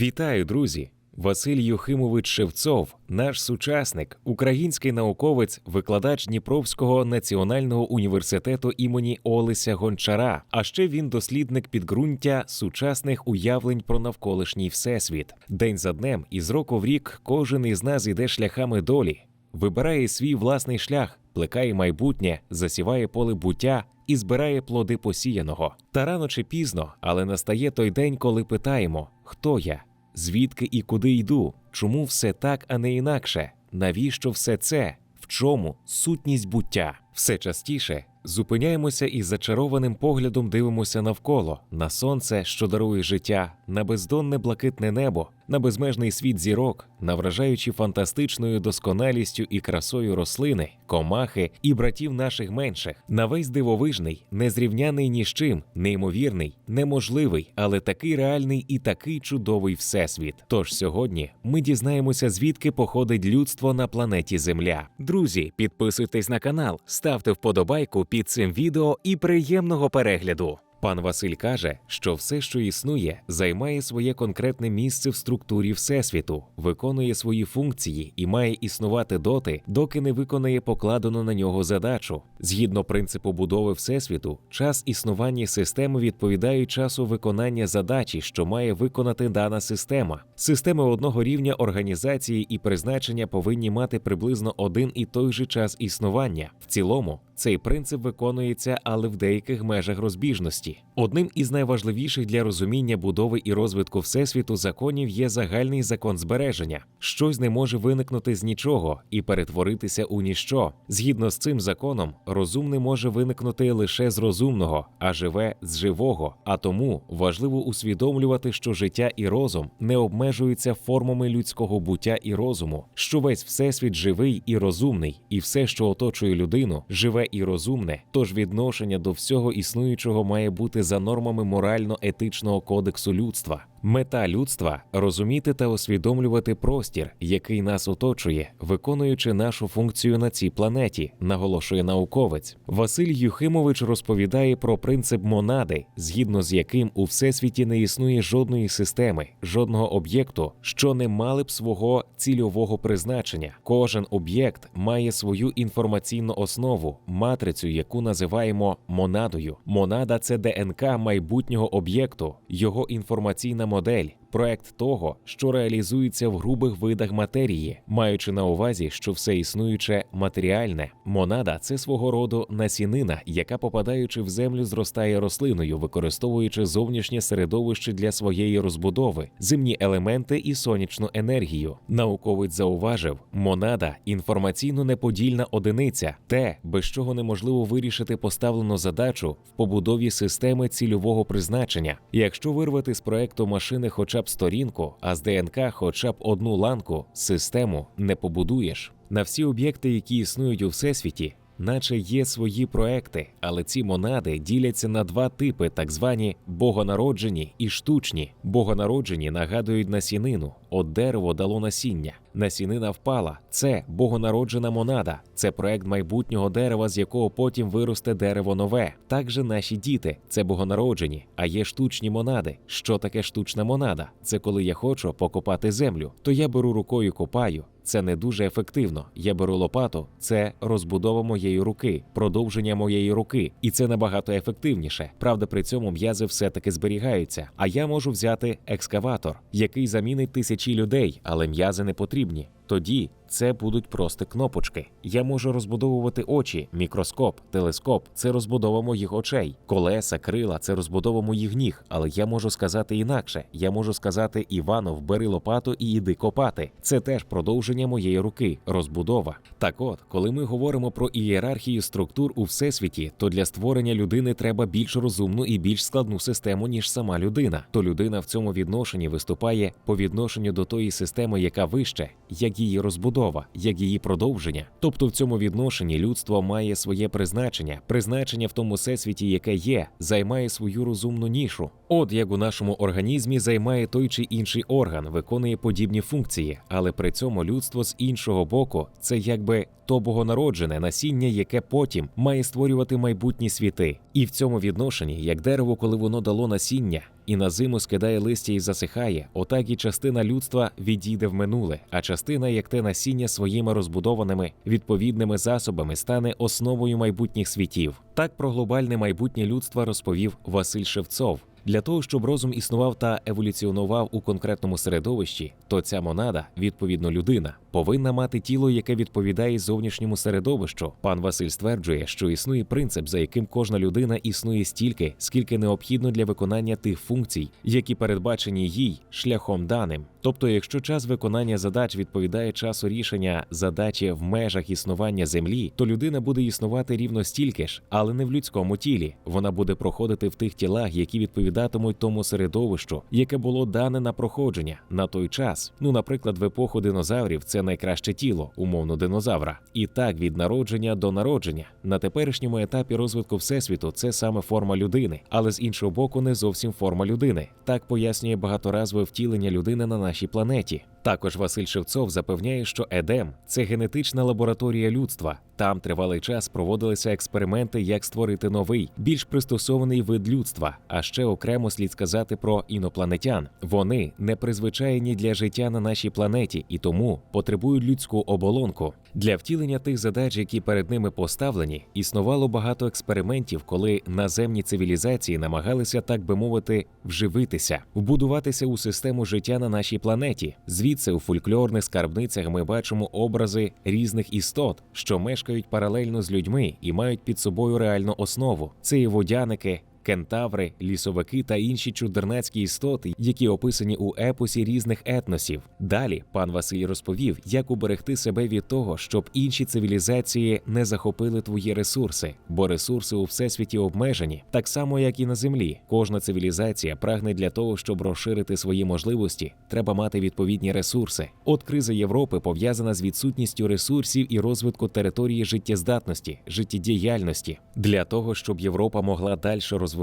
Вітаю, друзі! Василь Юхимович Шевцов, наш сучасник, український науковець, викладач Дніпровського національного університету імені Олеся Гончара. А ще він дослідник підґрунтя сучасних уявлень про навколишній всесвіт. День за днем і з року в рік кожен із нас іде шляхами долі, вибирає свій власний шлях, плекає майбутнє, засіває поле буття і збирає плоди посіяного. Та рано чи пізно, але настає той день, коли питаємо, хто я, звідки і куди йду, чому все так, а не інакше, навіщо все це, в чому сутність буття. Все частіше зупиняємося і зачарованим поглядом дивимося навколо на сонце, що дарує життя, на бездонне блакитне небо, на безмежний світ зірок, на вражаючи фантастичною досконалістю і красою рослини, комахи і братів наших менших, на весь дивовижний, незрівняний ні з чим, неймовірний, неможливий, але такий реальний і такий чудовий всесвіт. Тож сьогодні ми дізнаємося, звідки походить людство на планеті Земля. Друзі, підписуйтесь на канал, ставте вподобайку під цим відео і приємного перегляду. Пан Василь каже, що все, що існує, займає своє конкретне місце в структурі Всесвіту, виконує свої функції і має існувати доти, доки не виконає покладену на нього задачу. Згідно принципу будови Всесвіту, час існування системи відповідає часу виконання задачі, що має виконати дана система. Системи одного рівня організації і призначення повинні мати приблизно один і той же час існування. В цілому цей принцип виконується, але в деяких межах розбіжності. Одним із найважливіших для розуміння будови і розвитку всесвіту законів є загальний закон збереження. Щось не може виникнути з нічого і перетворитися у ніщо. Згідно з цим законом, розумне може виникнути лише з розумного, а живе з живого. А тому важливо усвідомлювати, що життя і розум не обмежуються формами людського буття і розуму, що весь всесвіт живий і розумний, і все, що оточує людину, живе і розумне. Тож відношення до всього існуючого має бути за нормами морально-етичного кодексу людства. Мета людства розуміти та усвідомлювати простір, який нас оточує, виконуючи нашу функцію на цій планеті, наголошує науковець. Василь Юхимович розповідає про принцип монади, згідно з яким у всесвіті не існує жодної системи, жодного об'єкту, що не мали б свого цільового призначення. Кожен об'єкт має свою інформаційну основу, матрицю, яку називаємо монадою. Монада це ДНК майбутнього об'єкту, його інформаційна модель, проект того, що реалізується в грубих видах матерії, маючи на увазі, що все існуюче матеріальне. Монада це свого роду насінина, яка, попадаючи в землю, зростає рослиною, використовуючи зовнішнє середовище для своєї розбудови, земні елементи і сонячну енергію. Науковець зауважив, монада інформаційно неподільна одиниця, те, без чого неможливо вирішити поставлену задачу в побудові системи цільового призначення. Якщо вирвати з проекту машини хоча б сторінку, а з ДНК хоча б одну ланку, систему не побудуєш. На всі об'єкти, які існують у всесвіті, наче є свої проекти, але ці монади діляться на два типи, так звані богонароджені і штучні. Богонароджені нагадують насінину, от дерево дало насіння. Насінина впала. Це богонароджена монада, це проект майбутнього дерева, з якого потім виросте дерево нове. Так же наші діти це богонароджені, а є штучні монади. Що таке штучна монада? Це коли я хочу покопати землю, то я беру рукою копаю. Це не дуже ефективно. Я беру лопату, це розбудова моєї руки, продовження моєї руки, і це набагато ефективніше. Правда, при цьому м'язи все-таки зберігаються. А я можу взяти екскаватор, який замінить тисячі людей, але м'язи не потрібні. Тоді це будуть просто кнопочки. Я можу розбудовувати очі, мікроскоп, телескоп це розбудова моїх очей, колеса, крила це розбудова моїх ніг. Але я можу сказати інакше. Я можу сказати Іванов, бери лопату і іди копати. Це теж продовження моєї руки, розбудова. Так от, коли ми говоримо про ієрархію структур у всесвіті, то для створення людини треба більш розумну і більш складну систему, ніж сама людина. То людина в цьому відношенні виступає по відношенню до тої системи, яка вище, як її розбудова, як її продовження. Тобто в цьому відношенні людство має своє призначення, призначення в тому всесвіті, яке є, займає свою розумну нішу. От як у нашому організмі займає той чи інший орган, виконує подібні функції, але при цьому людство з іншого боку це якби то богонароджене насіння, яке потім має створювати майбутні світи. І в цьому відношенні, як дерево, коли воно дало насіння, і на зиму скидає листя і засихає, отак і частина людства відійде в минуле, а частина, як те насіння своїми розбудованими відповідними засобами, стане основою майбутніх світів. Так про глобальне майбутнє людства розповів Василь Шевцов. Для того, щоб розум існував та еволюціонував у конкретному середовищі, то ця монада, відповідно людина, повинна мати тіло, яке відповідає зовнішньому середовищу. Пан Василь стверджує, що існує принцип, за яким кожна людина існує стільки, скільки необхідно для виконання тих функцій, які передбачені їй шляхом даним. Тобто, якщо час виконання задач відповідає часу рішення задачі в межах існування землі, то людина буде існувати рівно стільки ж, але не в людському тілі. Вона буде проходити в тих тілах, які відповідатимуть тому середовищу, яке було дане на проходження на той час. Ну, наприклад, в епоху динозаврів це найкраще тіло, умовно динозавра. І так від народження до народження. На теперішньому етапі розвитку всесвіту це саме форма людини, але з іншого боку, не зовсім форма людини. Так пояснює багаторазове втілення людини на нашій планеті. Також Василь Шевцов запевняє, що Едем це генетична лабораторія людства. Там тривалий час проводилися експерименти, як створити новий, більш пристосований вид людства. А ще окремо слід сказати про інопланетян. Вони не призвичайні для життя на нашій планеті і тому потребують людську оболонку. Для втілення тих задач, які перед ними поставлені, існувало багато експериментів, коли наземні цивілізації намагалися, так би мовити, вживитися, вбудуватися у систему життя на нашій планеті. Звідси у фольклорних скарбницях ми бачимо образи різних істот, що мешкають паралельно з людьми і мають під собою реальну основу. Це і водяники. Кентаври, лісовики та інші чудернацькі істоти, які описані у епосі різних етносів. Далі пан Василь розповів, як уберегти себе від того, щоб інші цивілізації не захопили твої ресурси, бо ресурси у всесвіті обмежені, так само як і на землі. Кожна цивілізація прагне для того, щоб розширити свої можливості, треба мати відповідні ресурси. От криза Європи пов'язана з відсутністю ресурсів і розвитку території життєздатності, життєдіяльності. Для того щоб Європа могла далі розвиватися,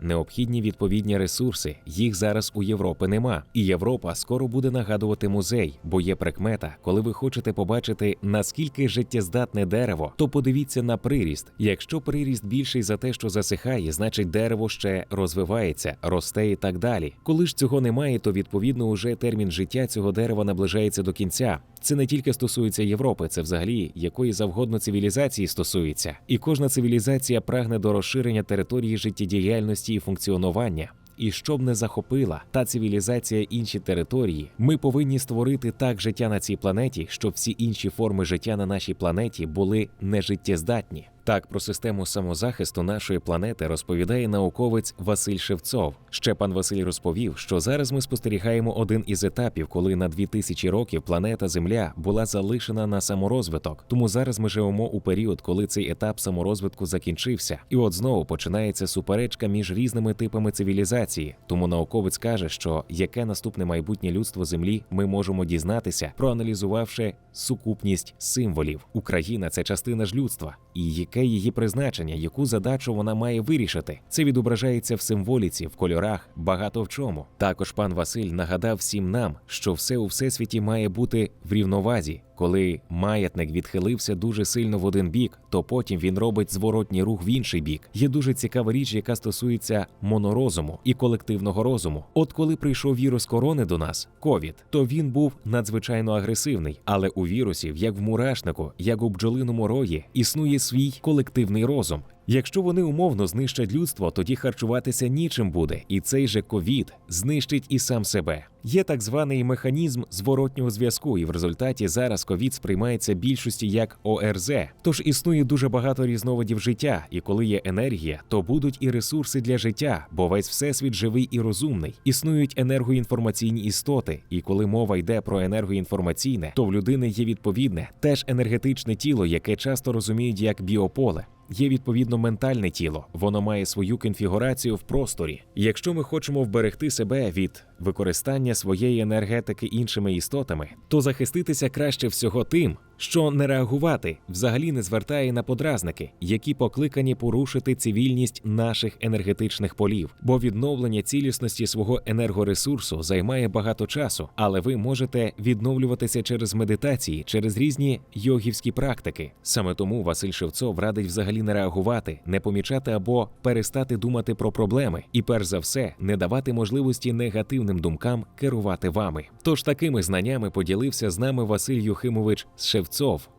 необхідні відповідні ресурси. Їх зараз у Європи нема. І Європа скоро буде нагадувати музей, бо є прикмета, коли ви хочете побачити наскільки життєздатне дерево, то подивіться на приріст. Якщо приріст більший за те, що засихає, значить дерево ще розвивається, росте і так далі. Коли ж цього немає, то відповідно уже термін життя цього дерева наближається до кінця. Це не тільки стосується Європи, це взагалі якої завгодно цивілізації стосується. І кожна цивілізація прагне до розширення території життєдіяльності і функціонування. І щоб не захопила та цивілізація інші території, ми повинні створити так життя на цій планеті, щоб всі інші форми життя на нашій планеті були нежиттєздатні. Так про систему самозахисту нашої планети розповідає науковець Василь Шевцов. Ще пан Василь розповів, що зараз ми спостерігаємо один із етапів, коли на 2000 років планета Земля була залишена на саморозвиток. Тому зараз ми живемо у період, коли цей етап саморозвитку закінчився, і от знову починається суперечка між різними типами цивілізації. Тому науковець каже, що яке наступне майбутнє людство Землі ми можемо дізнатися, проаналізувавши сукупність символів. Україна це частина ж людства, і яке її призначення, яку задачу вона має вирішити. Це відображається в символіці, в кольорах, багато в чому. Також пан Василь нагадав всім нам, що все у всесвіті має бути в рівновазі. Коли маятник відхилився дуже сильно в один бік, то потім він робить зворотній рух в інший бік. Є дуже цікава річ, яка стосується монорозуму і колективного розуму. От коли прийшов вірус корони до нас, ковід, то він був надзвичайно агресивний. Але у вірусів, як в мурашнику, як у бджолиному рої, існує свій колективний розум. Якщо вони умовно знищать людство, тоді харчуватися нічим буде, і цей же ковід знищить і сам себе. Є так званий механізм зворотнього зв'язку, і в результаті зараз ковід сприймається більшості як ОРЗ. Тож існує дуже багато різновидів життя, і коли є енергія, то будуть і ресурси для життя, бо весь всесвіт живий і розумний. Існують енергоінформаційні істоти, і коли мова йде про енергоінформаційне, то в людини є відповідне теж енергетичне тіло, яке часто розуміють як біополе. Є відповідно ментальне тіло, воно має свою конфігурацію в просторі. Якщо ми хочемо вберегти себе від використання своєї енергетики іншими істотами, то захиститися краще всього тим, що не реагувати взагалі не звертає на подразники, які покликані порушити цивільність наших енергетичних полів, бо відновлення цілісності свого енергоресурсу займає багато часу, але ви можете відновлюватися через медитації, через різні йогівські практики. Саме тому Василь Шевцов радить взагалі не реагувати, не помічати або перестати думати про проблеми, і перш за все не давати можливості негативним думкам керувати вами. Тож такими знаннями поділився з нами Василь Юхимович Шевцов.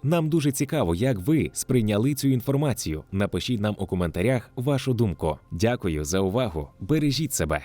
Нам дуже цікаво, як ви сприйняли цю інформацію. Напишіть нам у коментарях вашу думку. Дякую за увагу. Бережіть себе.